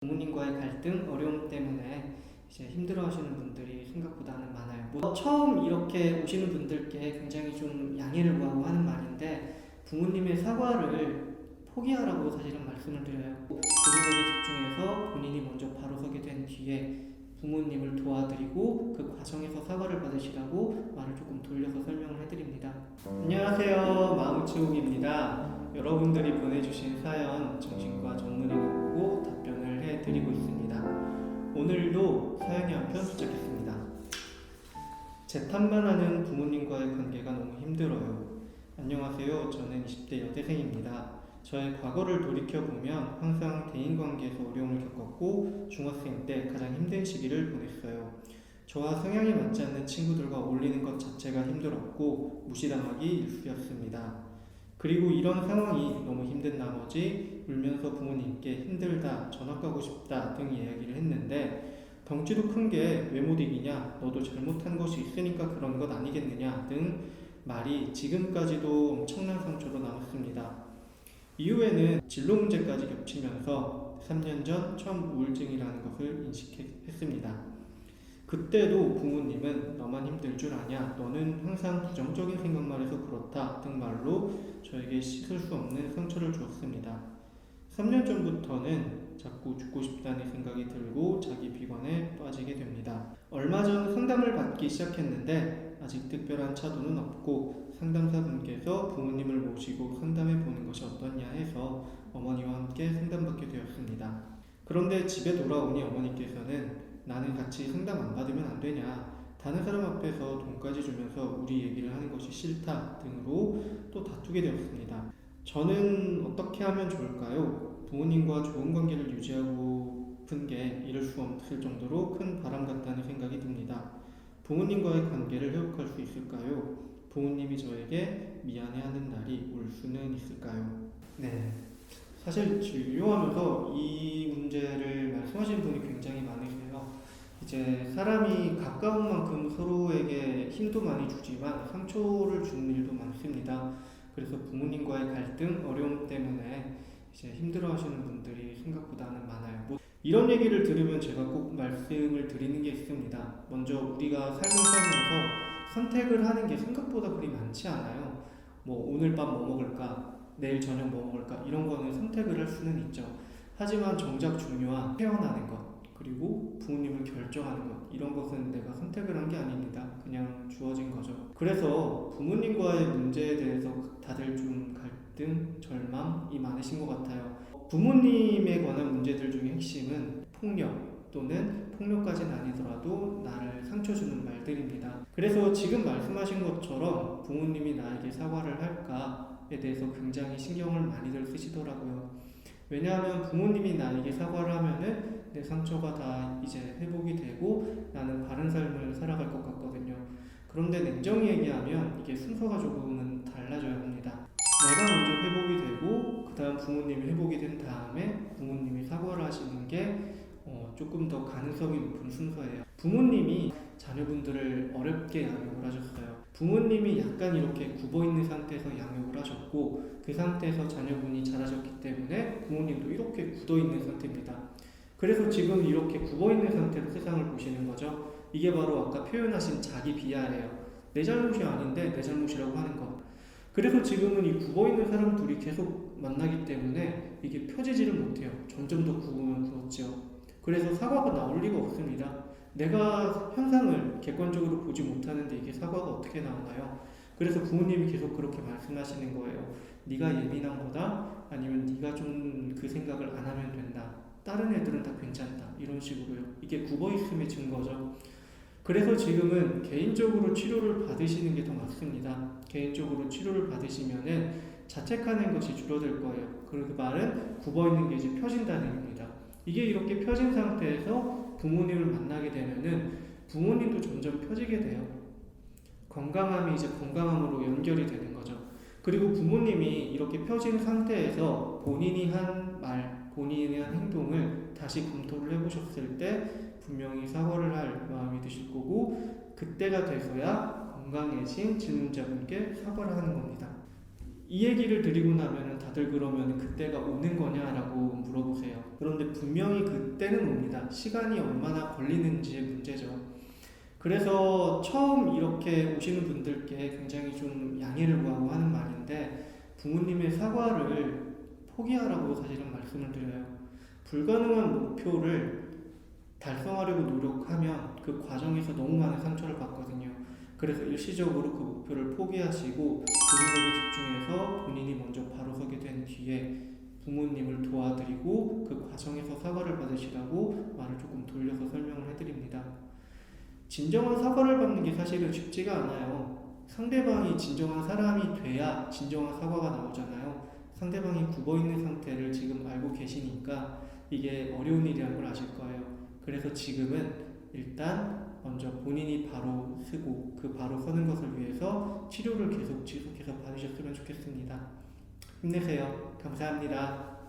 부모님과의 갈등, 어려움 때문에 이제 힘들어하시는 분들이 생각보다는 많아요. 뭐 처음 이렇게 오시는 분들께 굉장히 좀 양해를 구하고 하는 말인데 부모님의 사과를 포기하라고 사실은 말씀을 드려요. 본인에게 집중해서 본인이 먼저 바로 서게 된 뒤에 부모님을 도와드리고 그 과정에서 사과를 받으시라고 말을 조금 돌려서 설명을 해드립니다. 안녕하세요. 마음치욱입니다. 여러분들이 보내주신 사연 정신과 전문의가 해 드리고 있습니다. 오늘도 사연이 한 편 도착했습니다. 재탄만 하는 부모님과의 관계가 너무 힘들어요. 안녕하세요. 저는 20대 여대생입니다. 저의 과거를 돌이켜보면 항상 대인관계에서 어려움을 겪었고 중학생 때 가장 힘든 시기를 보냈어요. 저와 성향이 맞지 않는 친구들과 어울리는 것 자체가 힘들었고 무시당하기 일쑤였습니다. 그리고 이런 상황이 너무 힘든 나머지 울면서 부모님께 힘들다, 전학 가고 싶다 등 이야기를 했는데 덩치도 큰 게 왜 못 이기냐, 너도 잘못한 것이 있으니까 그런 것 아니겠느냐 등 말이 지금까지도 엄청난 상처로 남았습니다. 이후에는 진로 문제까지 겹치면서 3년 전 처음 우울증이라는 것을 인식했습니다. 그때도 부모님은 너만 힘들 줄 아냐, 너는 항상 부정적인 생각만 해서 그렇다 등 말로 저에게 씻을 수 없는 상처를 주었습니다. 3년 전부터는 자꾸 죽고 싶다는 생각이 들고 자기 비관에 빠지게 됩니다. 얼마 전 상담을 받기 시작했는데 아직 특별한 차도는 없고 상담사분께서 부모님을 모시고 상담해 보는 것이 어떠냐 해서 어머니와 함께 상담받게 되었습니다. 그런데 집에 돌아오니 어머니께서는 나는 같이 상담 안 받으면 안 되냐 다른 사람 앞에서 돈까지 주면서 우리 얘기를 하는 것이 싫다 등으로 또 다투게 되었습니다. 저는 어떻게 하면 좋을까요? 부모님과 좋은 관계를 유지하고 싶은 게 이룰 수 없을 정도로 큰 바람 같다는 생각이 듭니다. 부모님과의 관계를 회복할 수 있을까요? 부모님이 저에게 미안해하는 날이 올 수는 있을까요? 네. 사실 진료하면서 이 문제를 말씀하시는 분이 굉장히 많으세요. 이제 사람이 가까운 만큼 서로에게 힘도 많이 주지만 상처를 주는 일도 많습니다. 그래서 부모님과의 갈등, 어려움 때문에 이제 힘들어하시는 분들이 생각보다는 많아요. 뭐 이런 얘기를 들으면 제가 꼭 말씀을 드리는 게 있습니다. 먼저 우리가 삶을 살면서 선택을 하는 게 생각보다 그리 많지 않아요. 뭐 오늘 밤 뭐 먹을까, 내일 저녁 뭐 먹을까 이런 거는 선택을 할 수는 있죠. 하지만 정작 중요한 태어나는 것 그리고 부모님을 결정하는 것 이런 것은 내가 선택을 한 게 아닙니다. 그냥 주어진 거죠. 그래서 부모님과의 문제에 대해서 다들 좀 갈등, 절망이 많으신 것 같아요. 부모님에 관한 문제들 중에 핵심은 폭력 또는 폭력까지는 아니더라도 나를 상처 주는 말들입니다. 그래서 지금 말씀하신 것처럼 부모님이 나에게 사과를 할까에 대해서 굉장히 신경을 많이들 쓰시더라고요. 왜냐하면 부모님이 나에게 사과를 하면은 내 상처가 다 이제 회복이 되고 나는 바른 삶을 살아갈 것 같거든요. 그런데 냉정히 얘기하면 이게 순서가 조금은 달라져야 합니다. 내가 먼저 회복이 되고 그 다음 부모님이 회복이 된 다음에 부모님이 사과를 하시는 게 어, 조금 더 가능성이 높은 순서예요. 부모님이 자녀분들을 어렵게 양육을. 부모님이 약간 이렇게 굽어 있는 상태에서 양육을 하셨고 그 상태에서 자녀분이 자라셨기 때문에 부모님도 이렇게 굳어 있는 상태입니다. 그래서 지금 이렇게 굽어 있는 상태로 세상을 보시는 거죠. 이게 바로 아까 표현하신 자기 비하예요. 내 잘못이 아닌데 내 잘못이라고 하는 것. 그래서 지금은 이 굽어 있는 사람들이 계속 만나기 때문에 이게 펴지지를 못해요. 점점 더 굽으면 굽었죠. 그래서 사과가 나올 리가 없습니다. 내가 현상을 객관적으로 보지 못하는데 이게 사과가 어떻게 나오나요? 그래서 부모님이 계속 그렇게 말씀하시는 거예요. 네가 예민한 거다 아니면 네가 좀 그 생각을 안 하면 된다. 다른 애들은 다 괜찮다. 이런 식으로요. 이게 굽어 있음의 증거죠. 그래서 지금은 개인적으로 치료를 받으시는 게 더 맞습니다. 개인적으로 치료를 받으시면은 자책하는 것이 줄어들 거예요. 그 말은 굽어 있는 게 이제 펴진다는. 이게 이렇게 펴진 상태에서 부모님을 만나게 되면은 부모님도 점점 펴지게 돼요. 건강함이 이제 건강함으로 연결이 되는 거죠. 그리고 부모님이 이렇게 펴진 상태에서 본인이 한 말, 본인이 한 행동을 다시 검토를 해보셨을 때 분명히 사과를 할 마음이 드실 거고 그때가 돼서야 건강해진 질문자분께 사과를 하는 겁니다. 이 얘기를 드리고 나면은 다들 그러면 그때가 오는 거냐라고 물어보세요. 그런데 분명히 그때는 옵니다. 시간이 얼마나 걸리는지의 문제죠. 그래서 처음 이렇게 오시는 분들께 굉장히 좀 양해를 구하고 하는 말인데 부모님의 사과를 포기하라고 사실은 말씀을 드려요. 불가능한 목표를 달성하려고 노력하면 그 과정에서 너무 많은 상처를 받거든요. 그래서 일시적으로 그 목표를 포기하시고 본인에게 집중해서 본인이 먼저 바로 서게 된 뒤에 부모님을 도와드리고 그 과정에서 사과를 받으시라고 말을 조금 돌려서 설명을 해드립니다. 진정한 사과를 받는 게 사실은 쉽지가 않아요. 상대방이 진정한 사람이 돼야 진정한 사과가 나오잖아요. 상대방이 굽어 있는 상태를 지금 알고 계시니까 이게 어려운 일이라는 걸 아실 거예요. 그래서 지금은 일단 먼저 본인이 바로 쓰고 그 바로 서는 것을 위해서 치료를 계속 지속해서 받으셨으면 좋겠습니다. 힘내세요. 감사합니다.